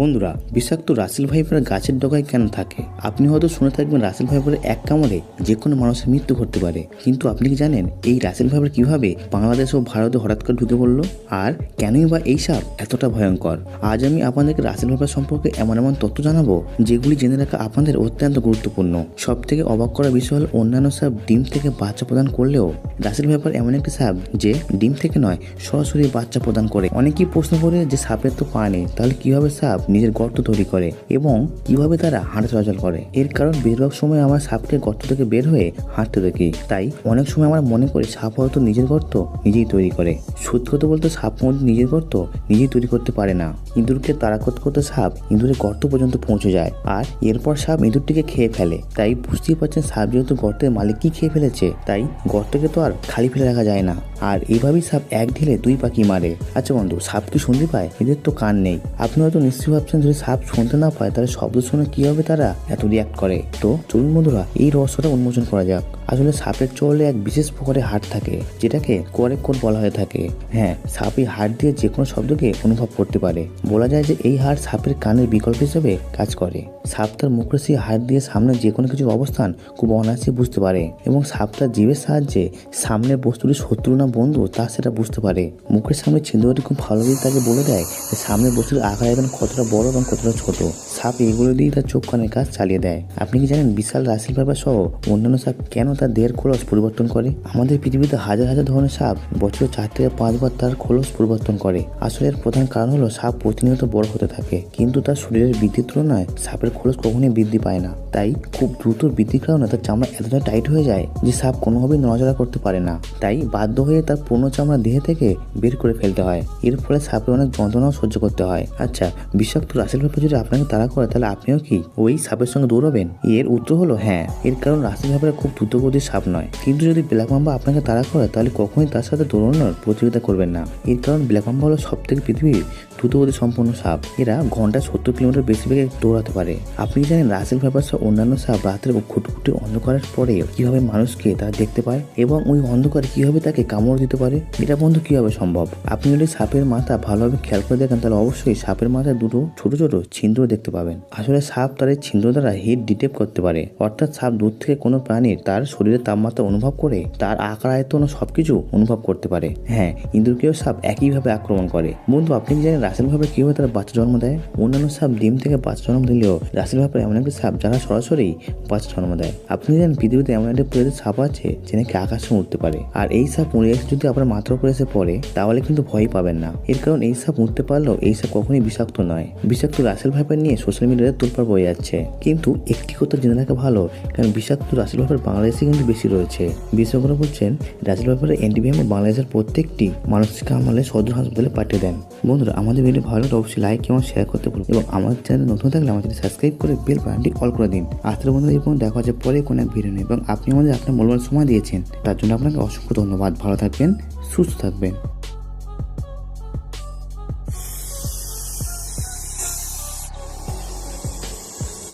বন্ধুরা, বিষাক্ত Russell viper গাছের ডগায় কেন থাকে? আপনি হয়তো শুনে থাকবেন রাসেল ভাইপারের এক কামড়ে যে কোনো মানুষের মৃত্যু ঘটতে পারে। কিন্তু আপনি কি জানেন এই রাসেল ভাইপার কীভাবে বাংলাদেশ ও ভারতে হঠাৎ করে ঢুকে পড়ল? আর কেনই বা এই সাপ এতটা ভয়ঙ্কর? আজ আমি আপনাদেরকে রাসেল ভাইপার সম্পর্কে এমন এমন তথ্য জানাব, যেগুলি জেনে রাখা আপনাদের অত্যন্ত গুরুত্বপূর্ণ। সব থেকে অবাক করা বিষয় হল অন্যান্য সাপ ডিম থেকে বাচ্চা প্রদান করলেও রাসেল ভাইপার এমন একটি সাপ যে ডিম থেকে নয়, সরাসরি বাচ্চা প্রদান করে। অনেকেই প্রশ্ন করে যে সাপের তো পা নেই, তাহলে কীভাবে সাপ নিজের গর্ত তৈরি করে এবং কীভাবে তারা হাঁটা চলাচল করে। এর কারণ বেশিরভাগ সময় আমার সাপকে গর্ত থেকে বের হয়ে হাঁটতে দেখি তাই অনেক সময় আমরা মনে করি সাপ হয়তো নিজের গর্ত নিজেই তৈরি করে। সত্যি কথা বলতে, সাপ নিজের গর্ত নিজেই তৈরি করতে পারে না। ইঁদুরকে তাড়া করতে সাপ ইঁদুরের গর্ত পর্যন্ত পৌঁছে যায়। আর এরপর সাপ ইঁদুরটিকে খেয়ে ফেলে। তাই বুঝতেই পারছেন সাপ যেহেতু গর্তের মালিক, কি খেয়ে ফেলেছে? তাই গর্তকে তো আর খালি ফেলে রাখা যায় না। আর এইভাবেই সাপ এক ঢিলে দুই পাখি মারে। আচ্ছা বন্ধু সাপ কি শুনতে পায়? এদের তো কান নেই। আপনি হয়তো নিশ্চয়ই ভাবছেন যদি সাপ শুনতে না পায়, তাহলে শব্দ শুনে কীভাবে তারা? এত রিয়াক্ট করে। তো চলুন বন্ধুরা, এই রহস্যটা উন্মোচন করা যাক। আসলে সাপের চলে এক বিশেষ প্রকারের হাট থাকে, যেটাকে কোয়ারেক কোড বলা হয়ে থাকে। হ্যাঁ সাপ এই হাট দিয়ে যে কোনো শব্দকে অনুভব করতে পারে। বলা যায় যে এই হাড় সাপের কানের বিকল্প হিসেবে কাজ করে। সাপ তার মুখের সেই হাড় দিয়ে সামনে যে কোনো কিছুর অবস্থান খুব অনায়াসে বুঝতে পারে এবং সাপ তার জীবের সাহায্যে সামনের বস্তুটি শত্রু না বন্ধু তা সেটা বুঝতে পারে। মুখের সামনে ছিদ্রটি খুব ভালোভাবে তাকে বলে দেয় যে সামনের বস্তুর আকার এবং কতটা বড় এবং কতটা ছোট। সাপ এগুলো দিয়ে তার চোখ কানের কাজ চালিয়ে দেয়। আপনি কি জানেন বিশাল রাসেল ব্যাপার সহ অন্যান্য সাপ কেন তার দেহের খোলস পরিবর্তন করে। আমাদের পৃথিবীতে হাজার হাজার ধরনের সাপ বছরে চার থেকে পাঁচবার তার খোলস পরিবর্তন করে। আসলে এর প্রধান কারণ হলো সাপ প্রতিনিয়ত বড় হতে থাকে, কিন্তু তার শরীরের বৃদ্ধির তুলনায় সাপের খোলস কখনোই বৃদ্ধি পায় না। তাই খুব দ্রুত বৃদ্ধির কারণে তার চামড়া এতটা টাইট হয়ে যায় যে সাপ কোনোভাবেই নড়াচড়া করতে পারে না। তাই বাধ্য হয়ে তার পুরনো চামড়া দেহে থেকে বের করে ফেলতে হয়। এর ফলে সাপের অনেক যন্ত্রণাও সহ্য করতে হয়। আচ্ছা বিষাক্ত রাসেল ভাইপার যদি আপনাকে তাড়া করে, তাহলে আপনিও কি ওই সাপের সঙ্গে দৌড়াবেন? এর উত্তর হলো হ্যাঁ। এর কারণ রাসেল ভাইপার খুব দ্রুতগতির সাপ নয়। কিন্তু যদি ব্ল্যাক মাম্বা আপনাকে তাড়া করে, তাহলে কখনোই তার সাথে দৌড়ানোর প্রতিযোগিতা করবেন না। এর কারণ ব্ল্যাক মাম্বা হলো সব থেকে পৃথিবীর দ্রুতগতি সম্পন্ন সাপ। এরা ঘন্টায় সত্তর কিলোমিটার বেশি বেগে দৌড়াতে পারে। আপনি জানেন রাসেল ভাইপার সহ অন্যান্য সাপ রাতের খুঁটখুটে অন্ধকারের পরে কীভাবে মানুষকে তারা দেখতে পায় এবং ওই অন্ধকারে কীভাবে তাকে কামড় দিতে পারে? এটা বন্ধু, কীভাবে সম্ভব? আপনি যদি সাপের মাথা ভালোভাবে খেয়াল করে দেখেন, তাহলে অবশ্যই সাপের মাথায় দুটো ছোট ছোট ছিদ্র দেখতে পাবেন। আসলে সাপ এই ছিদ্র দ্বারা হিট ডিটেক্ট করতে পারে। অর্থাৎ সাপ দূর থেকে কোনো প্রাণীর তার শরীরের তাপমাত্রা অনুভব করে তার আকার, আয়তন সবকিছু অনুভব করতে পারে। হ্যাঁ ইঁদুরকেও সাপ একইভাবে আক্রমণ করে। বন্ধু, আপনি কি জানেন রাসেল ভাবে কীভাবে তারা বাচ্চা জন্ম দেয়? অন্যান্য সাপ ডিম থেকে বাচ্চা জন্ম দিলেও রাসেল ভাবে এমন একটি সাপ যারা সরাসরি বাচ্চা জন্ম দেয়। আপনি জানেন পৃথিবীতে এমন একটা প্রজাতির সাপ আছে যে নাকি আকাশে উঠতে পারে? আর এই সাপ উড়ে এসে যদি আপনার মাথার উপরে এসে পড়ে, তাহলে কিন্তু ভয় পাবেন না। এর কারণ এই সাপ উঠতে পারলেও এই সাপ কখনোই বিষাক্ত নয়। বিষাক্ত রাসেল ভাইপার নিয়ে সোশ্যাল মিডিয়াতে তোলপাড় বয়ে যাচ্ছে। কিন্তু একটি কথা জেনে রাখা ভালো, কারণ বিষাক্ত রাসেল ভাইপার বাংলাদেশে কিন্তু বেশি রয়েছে। বিশেষজ্ঞরা বলছেন রাজ্য ব্যাপারে এনটিভিএম বাংলাদেশের প্রত্যেকটি মানসিক আমলে সদর হাসপাতালে পাঠিয়ে দেন। বন্ধুরা, আমাদের ভিডিও ভালো লাগলে অবশ্যই লাইক এবং শেয়ার করতে ভুলুন এবং আমার চ্যানেল নতুন থাকলে আমাদের সাবস্ক্রাইব করে বেল বাটনটি অল করে দিন। আজকের বন্ধুরা এবং দেখা হচ্ছে পরে কোনো এক ভিডিও নেই এবং আপনি আমাদের আপনার মূল্যবান সময় দিয়েছেন। তার জন্য আপনাকে অসংখ্য ধন্যবাদ। ভালো থাকবেন, সুস্থ থাকবেন।